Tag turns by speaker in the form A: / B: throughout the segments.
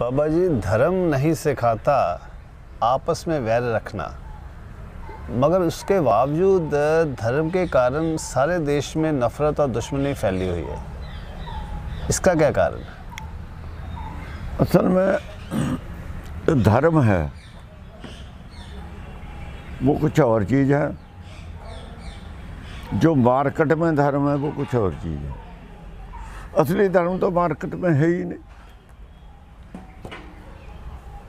A: बाबा जी, धर्म नहीं सिखाता, आपस में वैर रखना। मगर उसके बावजूद, धर्म के कारण सारे देश में नफरत और दुश्मनी फैली हुई है। इसका क्या कारण है?
B: असल में धर्म है, वो कुछ और चीज़ है। जो मार्केट में धर्म है, वो कुछ और चीज़ है। असली धर्म तो मार्केट में है ही नहीं।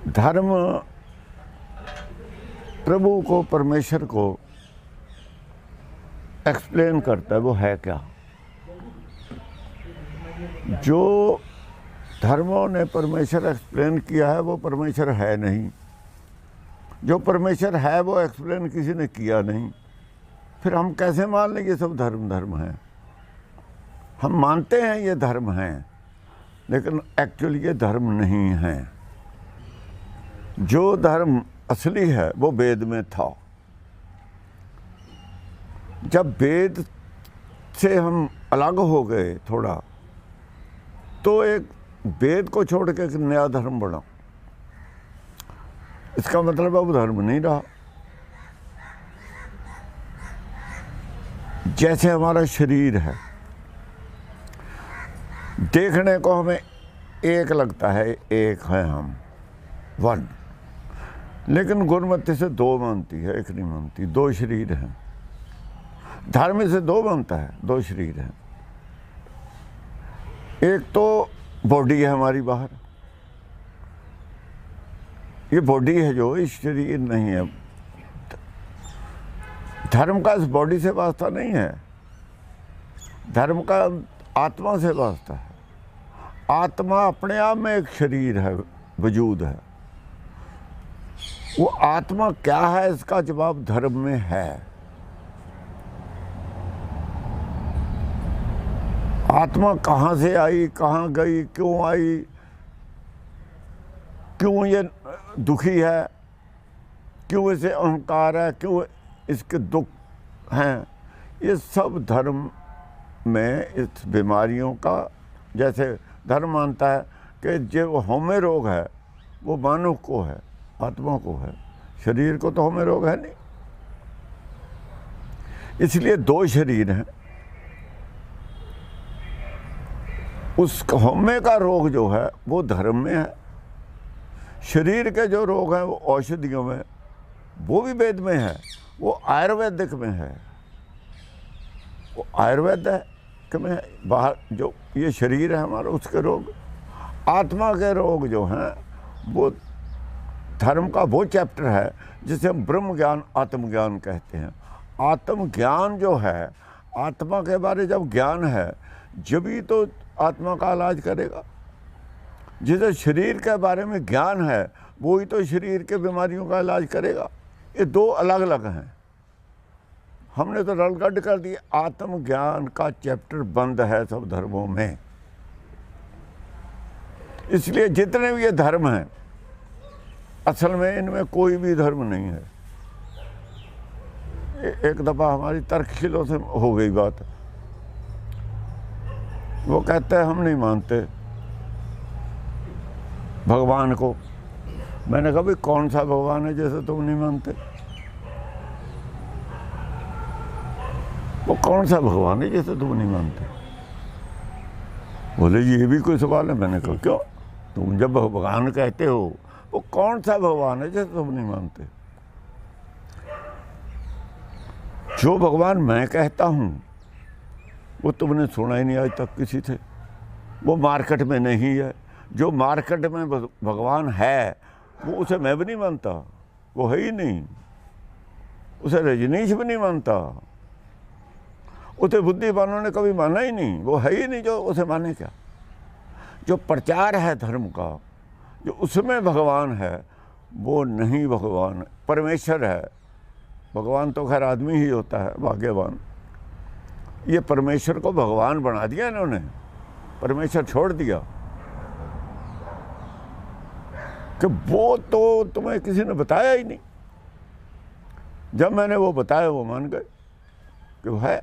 B: धर्म प्रभु को, परमेश्वर को एक्सप्लेन करता है, वो है क्या? जो धर्मों ने परमेश्वर एक्सप्लेन किया है, वो परमेश्वर है नहीं। जो परमेश्वर है, वो एक्सप्लेन किसी ने किया नहीं। फिर हम कैसे मान लें ये सब धर्म धर्म है? हम मानते हैं ये धर्म हैं, लेकिन एक्चुअली ये धर्म नहीं है। जो धर्म असली है, वो वेद में था। जब वेद से हम अलग हो गए थोड़ा तो एक वेद को छोड़ के एक नया धर्म बना। इसका मतलब अब धर्म नहीं रहा। जैसे हमारा शरीर है, देखने को हमें एक लगता है, एक है हम, वन। लेकिन गुरमति से दो मानती है, एक नहीं मानती दो शरीर हैं। धर्म से दो बनता है, दो शरीर हैं। एक तो बॉडी है हमारी बाहर। ये बॉडी है जो, इस शरीर नहीं है। धर्म का इस बॉडी से वास्ता नहीं है। धर्म का आत्मा से वास्ता है। आत्मा अपने आप में एक शरीर है, वजूद है। वो आत्मा क्या है इसका जवाब धर्म में है। आत्मा कहाँ से आई, कहाँ गई, क्यों आई, क्यों ये दुखी है, क्यों इसे अहंकार है, क्यों इसके दुख हैं, ये सब धर्म में इस बीमारियों का जैसे धर्म मानता है कि जो होमे रोग है, वो मानव को है। आत्मा को है। शरीर को तो होमे रोग है नहीं। इसलिए दो शरीर हैं। उस होमे का रोग जो है, वो धर्म में है। शरीर के जो रोग हैं, वो औषधियों में, वो भी वेद में है, वो आयुर्वेदिक में है। वो आयुर्वेद में है बाहर जो ये शरीर है हमारा, उसके रोग, आत्मा के रोग जो हैं, वो धर्म का वो चैप्टर है, जिसे हम ब्रह्म ज्ञान आत्मज्ञान कहते हैं। आत्मज्ञान जो है, आत्मा के बारे जब ज्ञान है, जब ही तो आत्मा का इलाज करेगा। जिसे शरीर के बारे में ज्ञान है, वो ही तो शरीर के बीमारियों का इलाज करेगा। ये दो अलग अलग हैं। हमने तो रलगड कर दी आत्मज्ञान का चैप्टर बंद है सब धर्मों में। इसलिए जितने भी ये धर्म हैं असल में इनमें कोई भी धर्म नहीं है। एक दफ़ा हमारी तर्कशिलों से हो गई बात। वो कहते हैं, हम नहीं मानते भगवान को। मैंने कहा, भाई, कौन सा भगवान है जैसे तुम नहीं मानते? वो कौन सा भगवान है जैसे तुम नहीं मानते? बोले, ये भी कोई सवाल है? मैंने कहा, क्यों? तुम जब भगवान कहते हो वो कौन सा भगवान है जैसे तुम नहीं मानते? जो भगवान मैं कहता हूँ, वो तुमने सुना ही नहीं आज तक किसी से। वो मार्केट में नहीं है। जो मार्केट में भगवान है, वो उसे मैं भी नहीं मानता। वो है ही नहीं। उसे रजनीश भी नहीं मानता। उसे बुद्धिमानों ने कभी माना ही नहीं। वो है ही नहीं जो उसे माने क्या? जो प्रचार है धर्म का जो उसमें भगवान है, वो नहीं भगवान परमेश्वर है। भगवान तो खैर आदमी ही होता है, भाग्यवान। ये परमेश्वर को भगवान बना दिया इन्होंने। परमेश्वर छोड़ दिया। कि वो तो तुम्हें किसी ने बताया ही नहीं। जब मैंने वो बताया, वो मान गए कि है।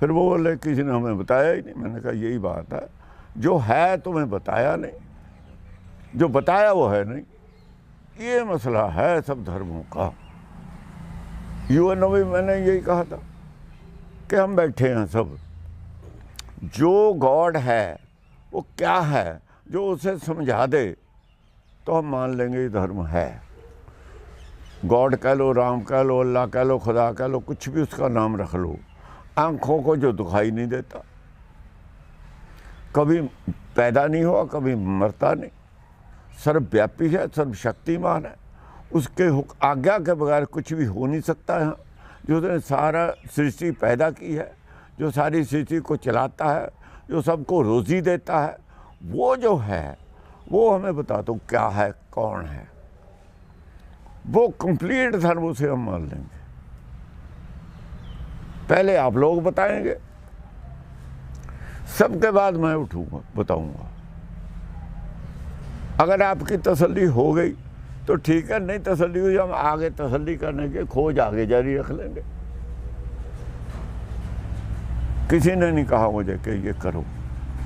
B: फिर वो बोले, किसी ने हमें बताया ही नहीं। मैंने कहा, यही बात है। जो है, तुम्हें बताया नहीं। जो बताया वो है नहीं। ये मसला है सब धर्मों का। यूएन में मैंने यही कहा था कि हम बैठे हैं सब। जो गॉड है, वो क्या है, जो उसे समझा दे तो हम मान लेंगे ये धर्म है। गॉड कह लो, राम कह लो, अल्लाह कह लो, खुदा कह लो, कुछ भी उसका नाम रख लो, आँखों को जो दुखाई नहीं देता। कभी पैदा नहीं हुआ, कभी मरता नहीं। सर्वव्यापी है, सर्वशक्तिमान है। उसके हुक- आज्ञा के बगैर कुछ भी हो नहीं सकता है। जो उसने सारा सृष्टि पैदा की है, जो सारी सृष्टि को चलाता है, जो सबको रोज़ी देता है, वो जो है, वो हमें बता दो क्या है, कौन है। वो कंप्लीट धर्म उसे हम मान लेंगे। पहले आप लोग बताएँगे। सबके बाद मैं उठूँगा, बताऊँगा। अगर आपकी तसल्ली हो गई तो ठीक है, नहीं तसल्ली हुई, हम आगे तसल्ली करने के खोज आगे जारी रख लेंगे। किसी ने नहीं कहा मुझे कि ये करो।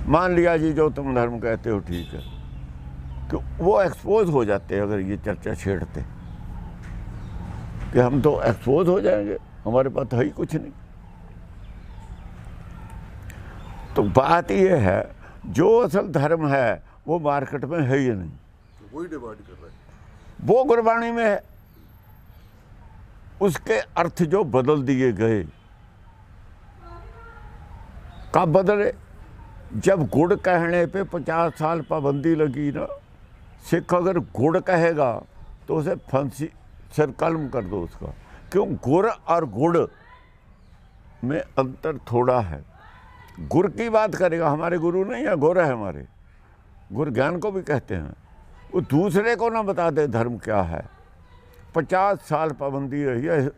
B: मान लिया जी, जो तुम धर्म कहते हो ठीक है, कि वो एक्सपोज हो जाते अगर ये चर्चा छेड़ते। कि हम तो एक्सपोज हो जाएँगे, हमारे पास है ही कुछ नहीं। तो बात ये है, जो असल धर्म है वो मार्केट में है ही नहीं।
C: वही डिमांड कर रहा है।
B: वो गुरबाणी में है। उसके अर्थ जो बदल दिए गए कब बदले जब गुड़ कहने पे पचास साल पाबंदी लगी ना सिख अगर गुड़ कहेगा तो उसे फांसी सर कलम कर दो उसका। क्यों? गुड़ और गुड़ में अंतर थोड़ा है। गुर की बात करेगा हमारे गुरु नहीं है गुर है हमारे। गुर ज्ञान को भी कहते हैं। वो दूसरे को ना बता दे धर्म क्या है। पचास साल पाबंदी रही है,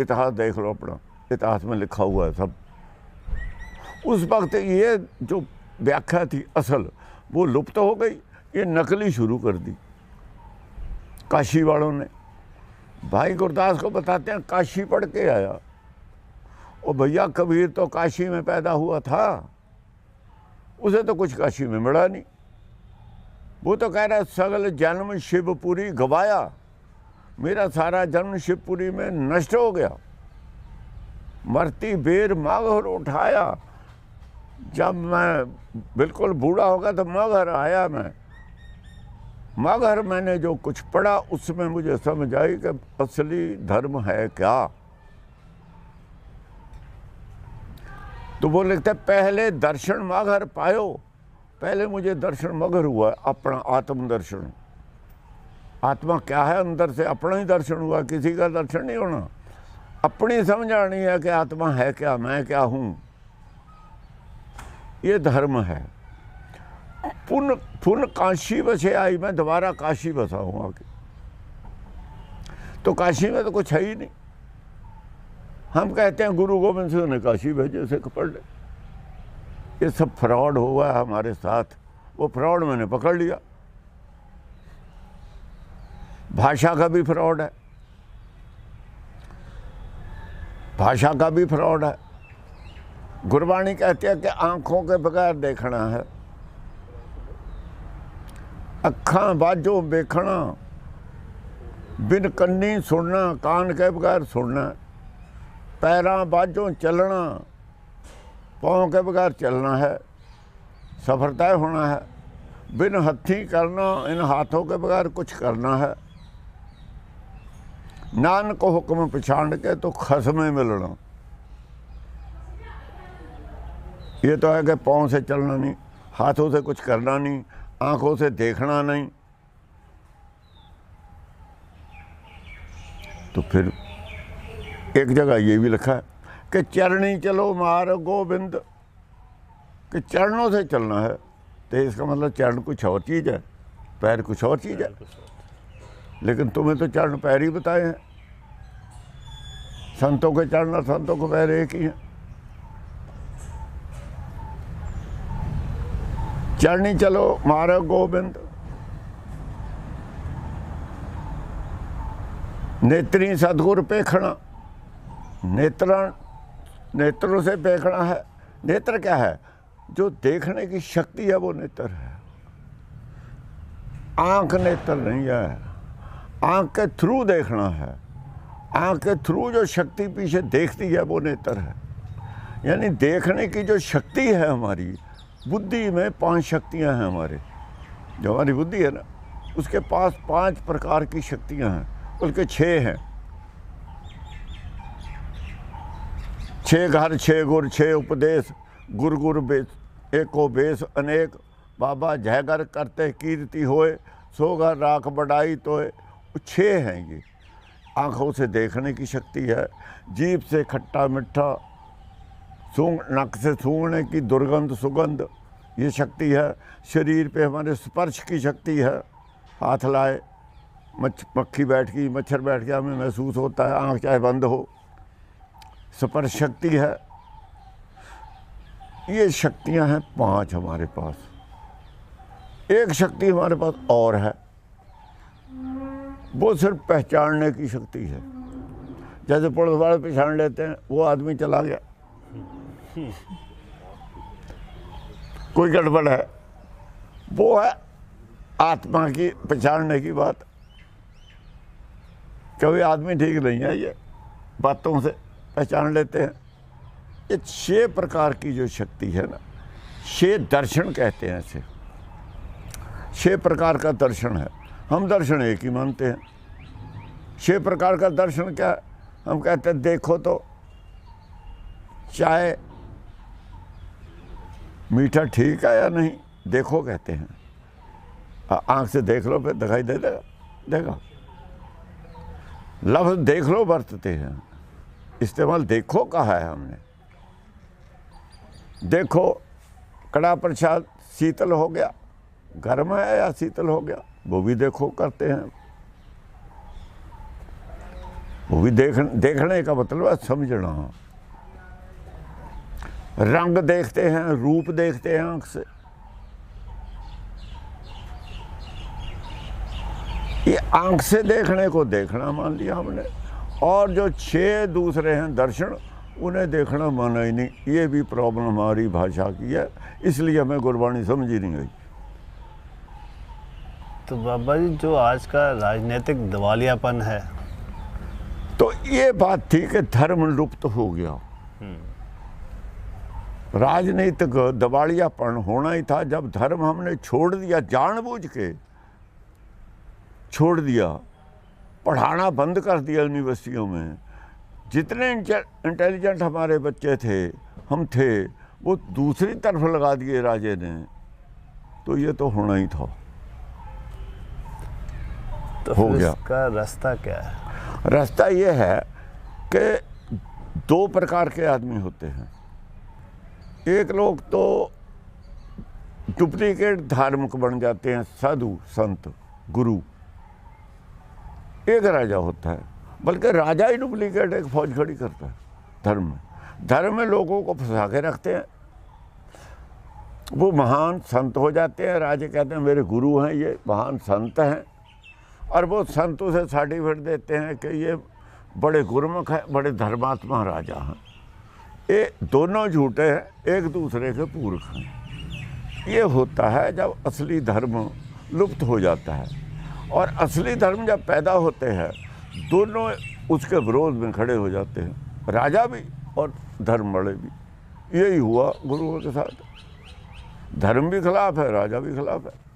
B: इतिहास देख लो अपना, इतिहास में लिखा हुआ है सब। उस वक्त ये जो व्याख्या थी असल, वो लुप्त हो गई, ये नकली शुरू कर दी। काशी वालों ने। भाई गुरदास को बताते हैं, काशी पढ़ के आया। ओ भैया, कबीर तो काशी में पैदा हुआ था। उसे तो कुछ काशी में मिला नहीं। वो तो कह रहा सगल जन्म शिवपुरी गवाया। मेरा सारा जन्म शिवपुरी में नष्ट हो गया। मरती बेर मगहर उठाया। जब मैं बिल्कुल बूढ़ा हो गया तो मगहर आया मैं। मगर मैंने जो कुछ पढ़ा, उसमें मुझे समझ आई कि असली धर्म है क्या। तो वो लिखते पहले दर्शन मगर पायो पहले मुझे दर्शन मगर हुआ अपना आत्म दर्शन आत्मा क्या है? अंदर से अपना ही दर्शन हुआ, किसी का दर्शन नहीं होना। अपनी समझ आनी है कि आत्मा है क्या, मैं क्या हूँ। ये धर्म है। पुन पुन काशी बसे आई, मैं दोबारा काशी बसा हूँ आके तो काशी में तो कुछ है ही नहीं। हम कहते हैं, गुरु गोविंद सिंह ने काशी भेजे, सिख पढ़ ले। ये सब फ्रॉड हुआ है हमारे साथ, वो फ्रॉड मैंने पकड़ लिया। भाषा का भी फ्रॉड है। भाषा का भी फ्रॉड है। गुरबाणी कहती है कि आँखों के बगैर देखना है। अखा बाजो देखना, बिन कन्नी सुनना, कान के बगैर सुनना, पैर बाजों चलना ਪਾँव के बगैर चलना है, सफ़र तय होना है, बिन हथी करना, इन हाथों के बगैर कुछ करना है। नानक हुक्म पछाड़ के तो खसमें मिलना। ये तो है कि पाँव से चलना नहीं, हाथों से कुछ करना नहीं, आँखों से देखना नहीं। तो फिर एक जगह ये भी लिखा है कि चरणी चलो मार गोविंद। कि चरणों से चलना है। तो इसका मतलब चरण कुछ और चीज़ है, पैर कुछ और चीज़ है। लेकिन तुम्हें तो चरण पैर ही बताए हैं। संतों के चरण और संतों के पैर एक ही हैं। चरणी चलो मारो गोविंद। नेत्री सदगुर पेखना नेत्रण नेत्रों से देखना है। नेत्र क्या है? जो देखने की शक्ति है, वो नेत्र है। आँख नेत्र नहीं है। आँख के थ्रू देखना है। आँख के थ्रू जो शक्ति पीछे देखती है, वो नेत्र है। यानी देखने की जो शक्ति है हमारी, बुद्धि में पाँच शक्तियाँ हैं हमारे। जो हमारी बुद्धि है ना, उसके पास पाँच प्रकार की शक्तियाँ हैं। बल्कि छः हैं। छः घर, छः गुर, छे उपदेश, गुर गुर बेस, एको बेस अनेक। बाबा जयगर करते कीर्ति होए सो घर राख बढ़ाई तो छः हैं ये। आँखों से देखने की शक्ति है। जीप से खट्टा मिठा सूंघ, नक से सूंघने की दुर्गंध, सुगंध, ये शक्ति है। शरीर पे हमारे स्पर्श की शक्ति है। हाथ लाए, मच्छ, पक्षी बैठ गई, मच्छर बैठ गया, हमें महसूस होता है, आँख चाहे बंद हो। स्पर्श शक्ति है। ये शक्तियाँ हैं पाँच हमारे पास। एक शक्ति हमारे पास और है। वो सिर्फ़ पहचानने की शक्ति है। जैसे पुलिस वाले पहचान लेते हैं, वो आदमी चला गया। कोई गड़बड़ है? वो है आत्मा की पहचानने की बात। कभी आदमी ठीक नहीं है ये बातों से। पहचान लेते हैं। ये छह प्रकार की जो शक्ति है ना, छह दर्शन कहते हैं इसे। छह प्रकार का दर्शन है। हम दर्शन एक ही मानते हैं। छह प्रकार का दर्शन क्या? है हम कहते हैं, देखो तो चाहे मीठा ठीक है या नहीं, देखो कहते हैं। आँख से देख लो फिर दिखाई दे देगा। देगा लफ्ज देख लो बरतते हैं। इस्तेमाल देखो कहा है हमने। देखो, कड़ा प्रसाद शीतल हो गया। गर्म है या शीतल हो गया? वो भी देखो करते हैं। वो भी देख, देखने का मतलब है समझना। रंग देखते हैं, रूप देखते हैं आँख से। ये आँख से देखने को देखना मान लिया हमने। और जो छह दूसरे हैं दर्शन उन्हें देखना माना ही नहीं। ये भी प्रॉब्लम हमारी भाषा की है इसलिए हमें गुरबाणी समझ ही नहीं आई।
A: तो बाबा जी जो आज का राजनीतिक दिवालियापन है।
B: तो ये बात थी कि धर्म लुप्त हो गया। राजनीतिक दबाड़ियापन होना ही था जब धर्म हमने छोड़ दिया जानबूझ के छोड़ दिया पढ़ाना बंद कर दिया यूनिवर्सिटियों में। जितने इंटेलिजेंट हमारे बच्चे थे हम थे वो दूसरी तरफ़ लगा दिए राजे ने। तो ये तो होना ही था।
A: तो
B: हो गया।
A: इसका रास्ता क्या है?
B: रास्ता ये है कि दो प्रकार के आदमी होते हैं। एक लोग तो डुप्लीकेट धार्मिक बन जाते हैं साधु संत गुरु। एक राजा होता है। बल्कि राजा ही डुप्लीकेट एक फौज खड़ी करता है, धर्म में। धर्म में लोगों को फंसा के रखते हैं। वो महान संत हो जाते हैं, राजे कहते हैं, मेरे गुरु हैं, ये महान संत हैं। और वो संत उसे सर्टिफिकेट देते हैं कि ये बड़े गुरमुख हैं, बड़े धर्मात्मा राजा हैं। ये दोनों झूठे हैं, एक दूसरे के पूरक हैं। ये होता है जब असली धर्म लुप्त हो जाता है। और असली धर्म जब पैदा होते हैं, दोनों उसके विरोध में खड़े हो जाते हैं। राजा भी और धर्म बड़े भी। यही हुआ गुरुओं के साथ। धर्म भी खिलाफ है, राजा भी खिलाफ है।